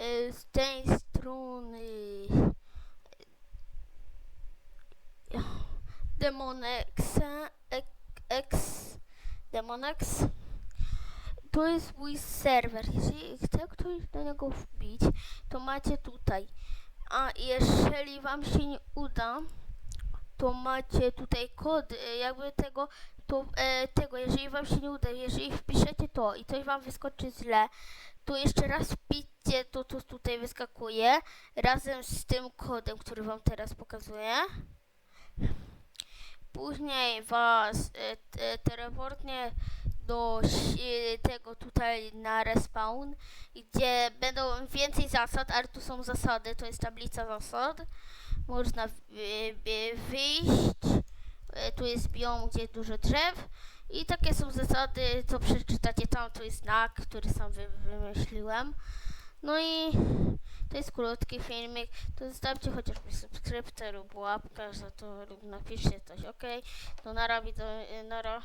y, z tej strony Demonex X Demonex to jest mój serwer. Jeżeli chce ktoś do niego wbić, to macie tutaj. A jeżeli wam się nie uda, to macie tutaj kod e, jakby tego, to e, tego, jeżeli wam się nie uda, jeżeli wpiszecie to i coś wam wyskoczy źle, to jeszcze raz wpiszcie to, co tutaj wyskakuje, razem z tym kodem, który wam teraz pokazuję. Później was e, te- teleportnie do tego tutaj na respawn, gdzie będą więcej zasad, ale tu są zasady, to jest tablica zasad. Można wy- wyjść, e, tu jest biom, gdzie jest dużo drzew i takie są zasady, co przeczytacie tam, to jest znak, który sam wy- wymyśliłem. No i to jest krótki filmik, to zostawcie chociażby subskrypcję lub łapkę za to lub napiszcie coś, ok? To nara, widzę, nara.